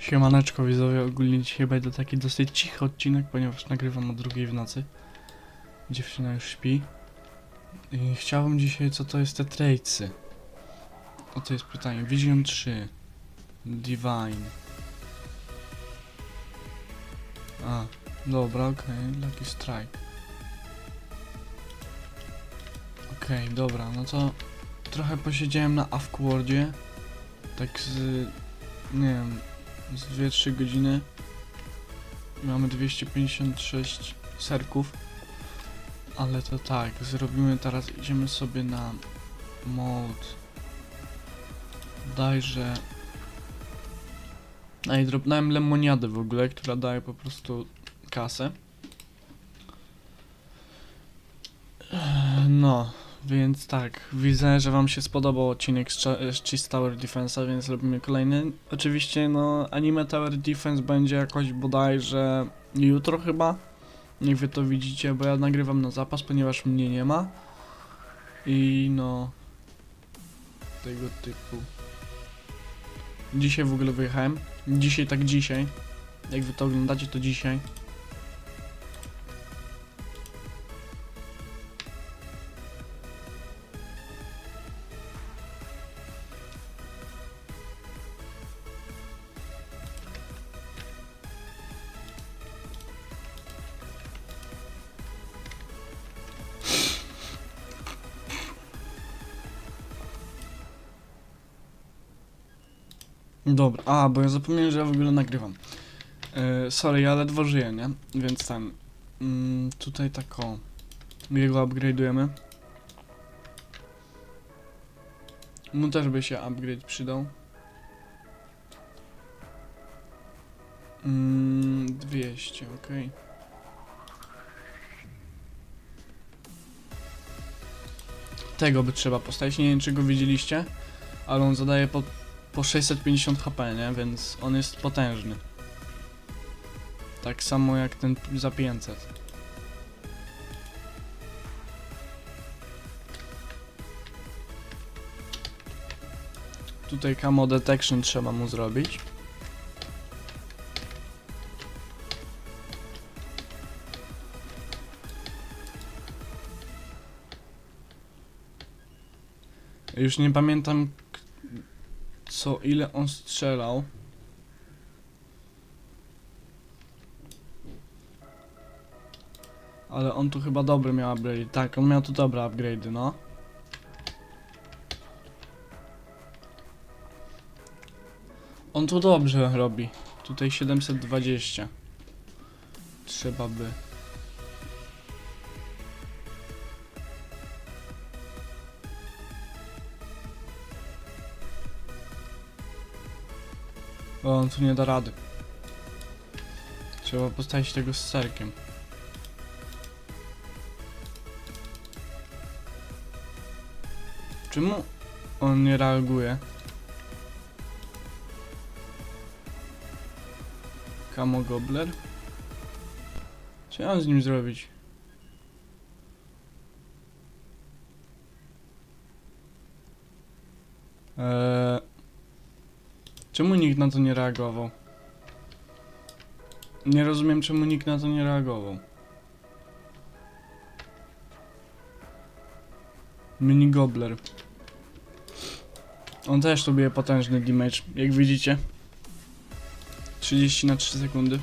Siemaneczko widzowie, ogólnie dzisiaj będzie taki dosyć cichy odcinek, ponieważ nagrywam o drugiej w nocy. Dziewczyna już śpi. I chciałbym dzisiaj, co to jest te tradesy? O to jest pytanie. Vision 3. Divine. A, dobra, okej, Lucky Strike. Okej, dobra, no to trochę posiedziałem na Afkwordzie. Tak z, nie wiem, z 2-3 godziny. Mamy 256 serków. Ale to tak, zrobimy teraz, idziemy sobie na mod. Dajże. Ej, dropnąłem lemoniadę w ogóle, która daje po prostu kasę. No, więc tak, widzę, że wam się spodobał odcinek z, z Cheese Tower Defense'a, więc robimy kolejny. Oczywiście, no, anime Tower Defense będzie jakoś bodajże jutro chyba. Niech wy to widzicie, bo ja nagrywam na zapas, ponieważ mnie nie ma. I no... Tego typu. Dzisiaj w ogóle wyjechałem. Dzisiaj tak dzisiaj. Jak wy to oglądacie, to dzisiaj. Dobra, a, bo ja zapomniałem, że ja w ogóle nagrywam. E, sorry, ja ledwo żyję, nie? Więc ten... Mm, tutaj taką... Jego upgrade'ujemy. Mu też by się upgrade przydał. Mm, 200, okej. Tego by trzeba postawić, nie wiem czy go widzieliście, ale on zadaje po po 650 HP, nie? Więc on jest potężny. Tak samo jak ten za 500. Tutaj camo detection trzeba mu zrobić. Już nie pamiętam co ile on strzelał. Ale on tu chyba dobry miał upgrade. Tak, on miał tu dobre upgrade, no. On tu dobrze robi. Tutaj 720. Trzeba by. O, on tu nie da rady. Trzeba postawić tego z serkiem. Czemu on nie reaguje? Kamo Gobler? Co ja mam z nim zrobić? Eee... Czemu nikt na to nie reagował? Nie rozumiem, czemu nikt na to nie reagował. Mini Gobbler. On też tu bije potężny damage, jak widzicie. 30 na 3 sekundy.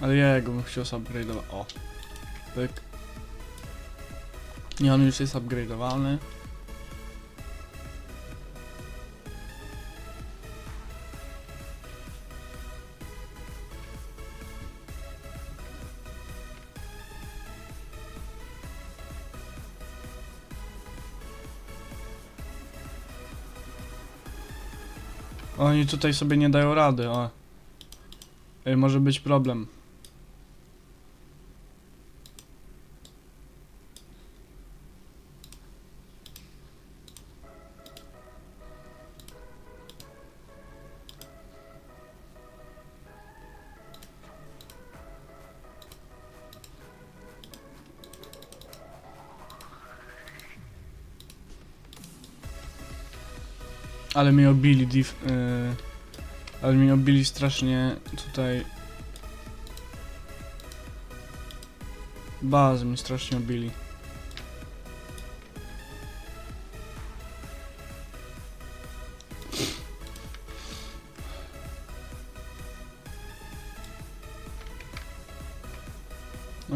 Ale ja go bym chciał upgrade'ować. O. Pyk. Nie, on już jest upgrade'owany. Oni tutaj sobie nie dają rady, o. Ej, może być problem. Ale mnie obili div... Yy... Ale mi obili strasznie tutaj... Bazy mi strasznie obili.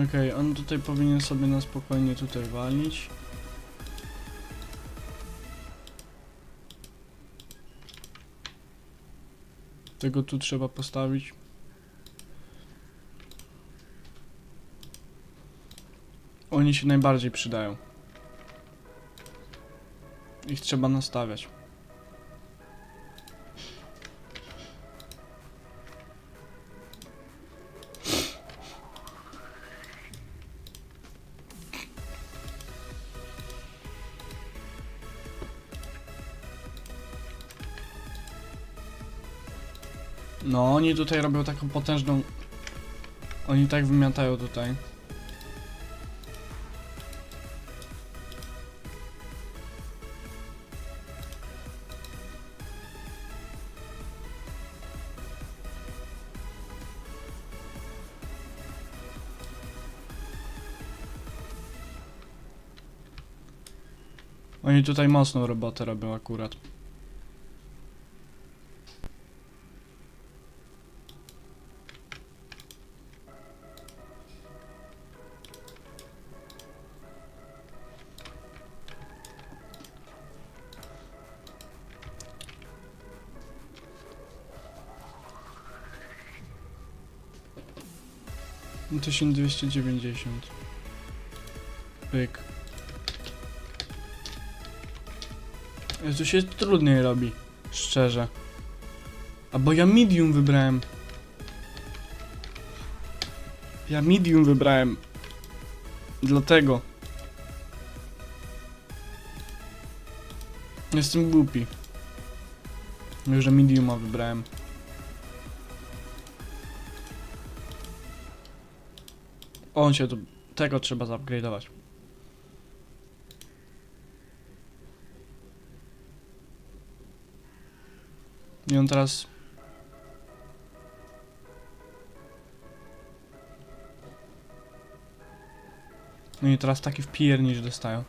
Okej, on tutaj powinien sobie na spokojnie tutaj walić. Tego tu trzeba postawić. Oni się najbardziej przydają. Ich trzeba nastawiać. No, oni tutaj robią taką potężną... Oni tak wymiatają tutaj. Oni tutaj mocną robotę robią akurat. 1290. Pyk. Jezu, się trudniej robi. Szczerze. A bo ja medium wybrałem. Ja medium wybrałem. Dlatego. Jestem głupi. Już, mediuma wybrałem. On się tu... Tego trzeba zupgrade'ować. I on teraz... No i teraz taki wpiernicz dostają.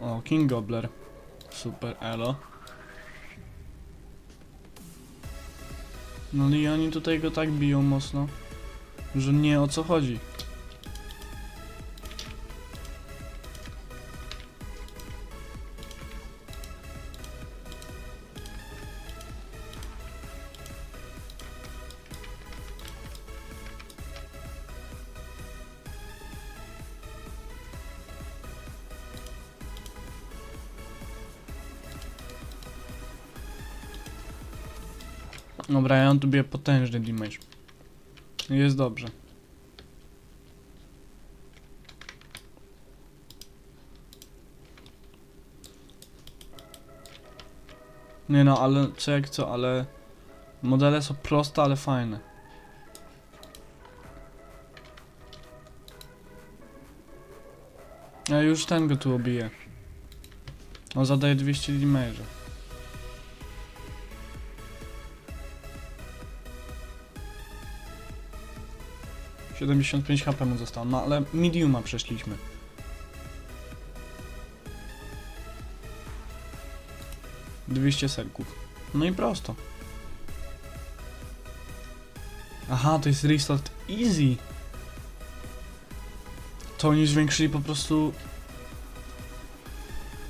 O, King Gobbler. Super, elo. No i oni tutaj go tak biją mocno, że nie o co chodzi. Dobra, ja mam tu bije potężny damage. Jest dobrze. Nie no, ale co jak co, ale modele są proste, ale fajne. Ja już ten go tu obiję. On zadaje 200 damage'a. Siedemdziesiąt pięć HP mu zostało, no ale mediuma przeszliśmy. Dwieście serków. No i prosto. Aha, to jest restart easy. To oni zwiększyli po prostu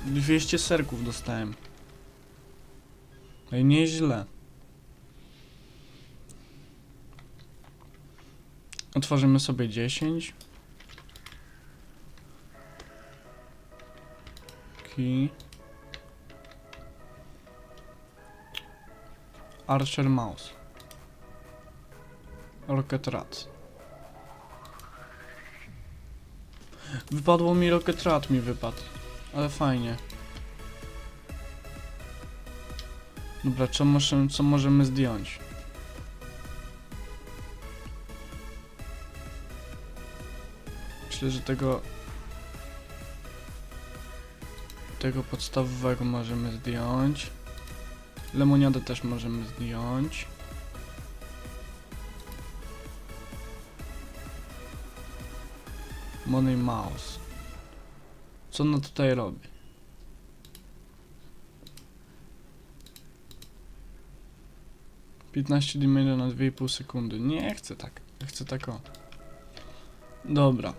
200 serków dostałem. No i nieźle. Otworzymy sobie 10. Key. Archer Mouse. Rocket Rat. Wypadło mi Rocket Rat mi wypadł. Ale fajnie. Dobra, co możemy, co możemy zdjąć? Myślę, że tego... Tego podstawowego możemy zdjąć. Lemoniadę też możemy zdjąć. Money Mouse. Co ona tutaj robi? Piętnaście damage na 2,5 sekundy. Nie chcę tak. Chcę tak o. Dobra.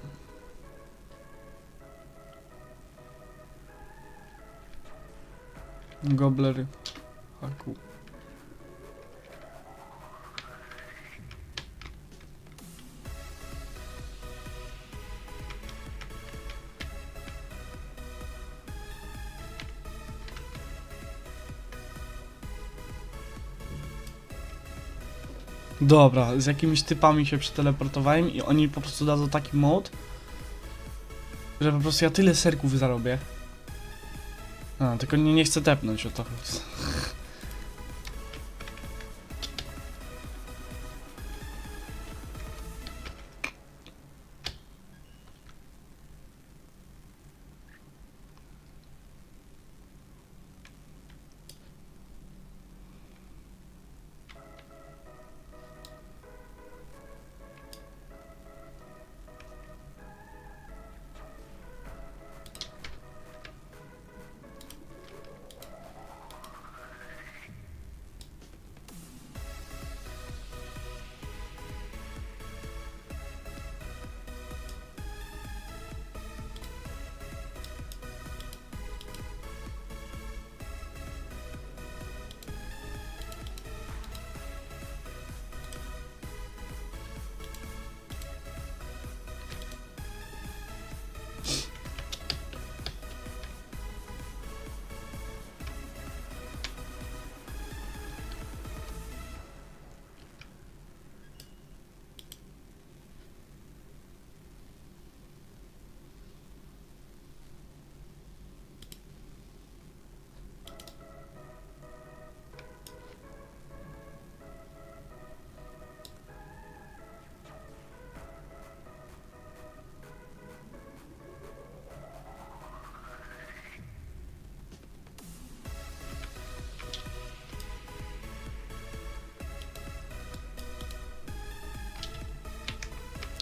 Gobler. Haku. Dobra, z jakimiś typami się przeteleportowałem i oni po prostu dadzą taki mod, że po prostu ja tyle serków zarobię. A, tylko nie, nie chcę tepnąć o to.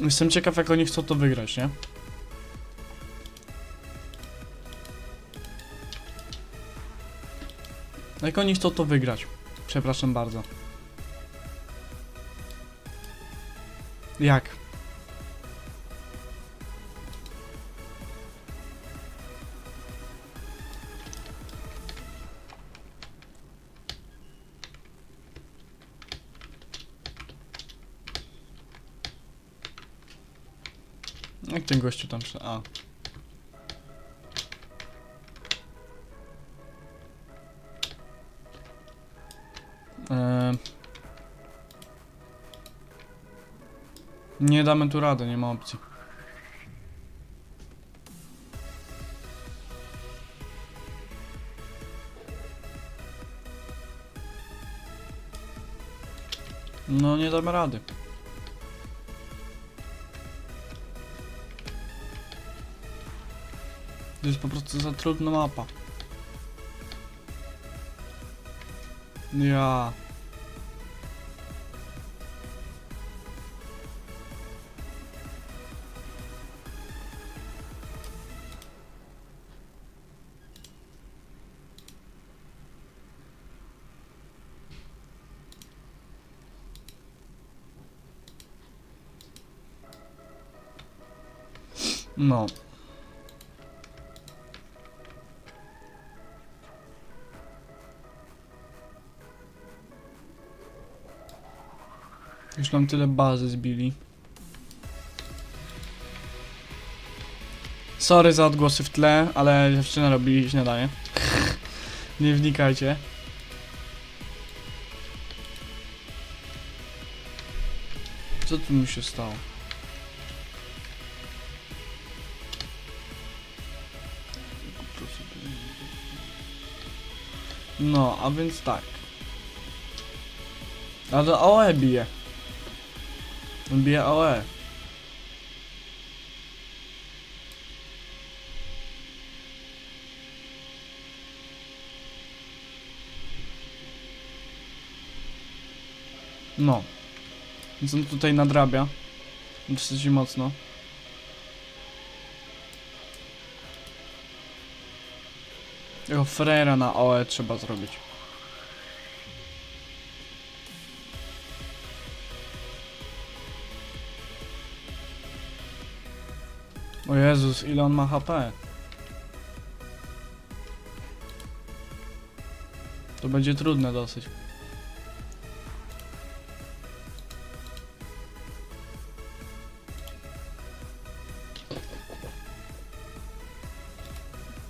Jestem ciekaw jak oni chcą to wygrać, nie? Jak oni chcą to wygrać? Przepraszam bardzo. Jak? Gościu tam prze... A. Eee... Nie damy tu rady, nie ma opcji. No nie damy rady. To jest po prostu za trudna mapa. Ja. No. Już nam tyle bazy zbili. Sorry za odgłosy w tle, ale dziewczyna robi śniadanie. Nie wnikajcie. Co tu mi się stało? No, a więc tak. A to AOE bije. On bije AOE. No. Więc on tutaj nadrabia. Dosyć mocno. Tego Frera na OE trzeba zrobić. O Jezus, ile on ma HP? To będzie trudne dosyć.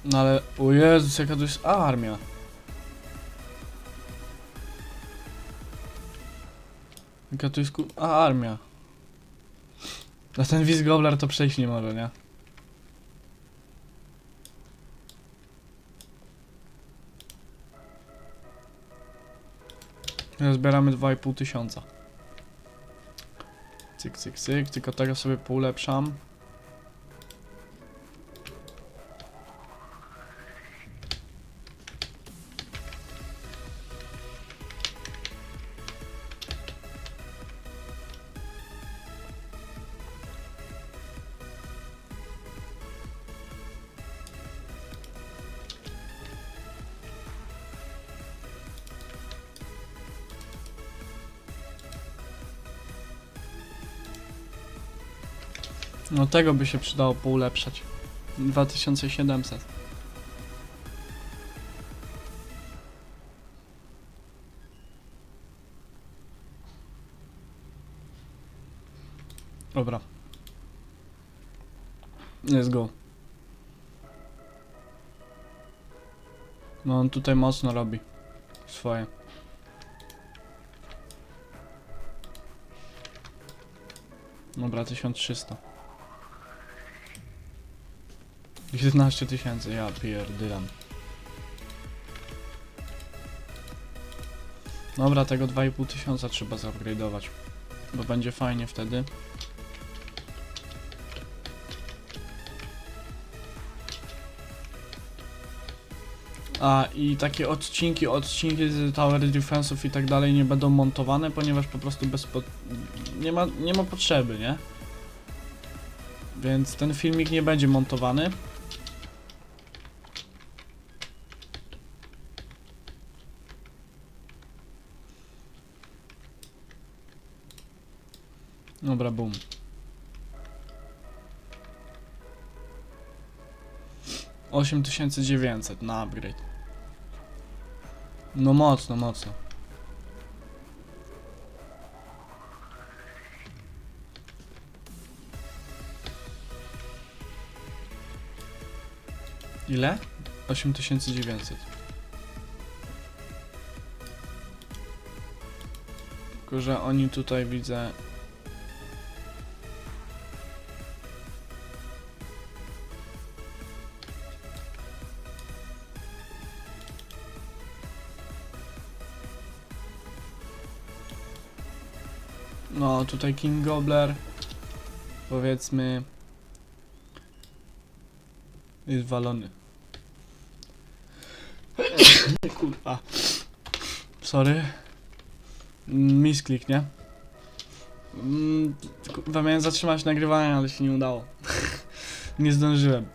No ale, o Jezus, jaka to jest armia. Jaka to jest ku... A, armia. Na ten Wizgobler to przejść nie może, nie? Zbieramy 2,5 tysiąca. Cyk, cyk, cyk, tylko tego sobie poulepszam. Tego by się przydało poulepszać. 2700. Dobra. Let's go. No on tutaj mocno robi swoje. Dobra, 1300. 11 tysięcy, ja pierdylam. Dobra, tego 2,5 tysiąca trzeba zupgrade'ować. Bo będzie fajnie wtedy. A i takie odcinki, odcinki z Tower Defense'ów i tak dalej nie będą montowane, ponieważ po prostu bez po... nie, ma, nie ma potrzeby, nie? Więc ten filmik nie będzie montowany. Dobra, boom. Osiem tysięcy dziewięćset na upgrade. No mocno, mocno. Ile? 8900. Tylko, że oni tutaj widzę tutaj King Gobbler powiedzmy jest walony. Kurwa. Sorry. Misklik, nie? Mm, Kurwa, miałem zatrzymać nagrywanie, ale się nie udało. nie zdążyłem.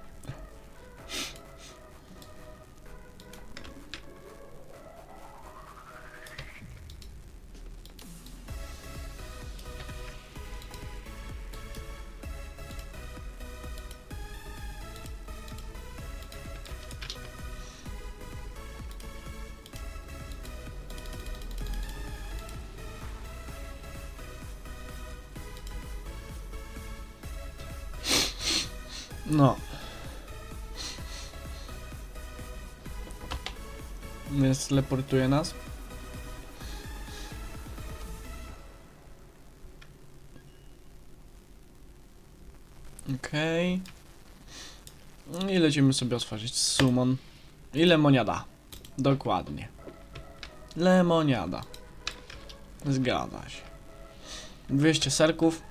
No. Więc teleportuje nas. Okej. Okay. I lecimy sobie otworzyć summon. I lemoniada. Dokładnie. Lemoniada. Zgadza się. 200 serków.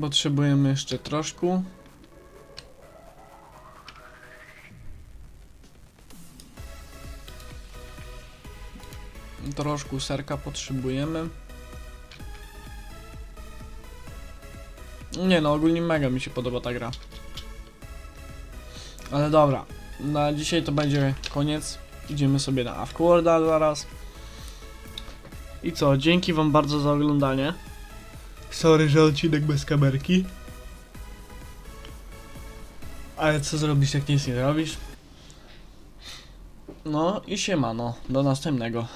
Potrzebujemy jeszcze troszkę. Troszkę serka potrzebujemy. Nie no, ogólnie mega mi się podoba ta gra. Ale dobra, na dzisiaj to będzie koniec. Idziemy sobie na Afkworda zaraz. I co, dzięki wam bardzo za oglądanie. Sorry, że odcinek bez kamerki. Ale co zrobisz, jak nic nie robisz? No i siemano, do następnego.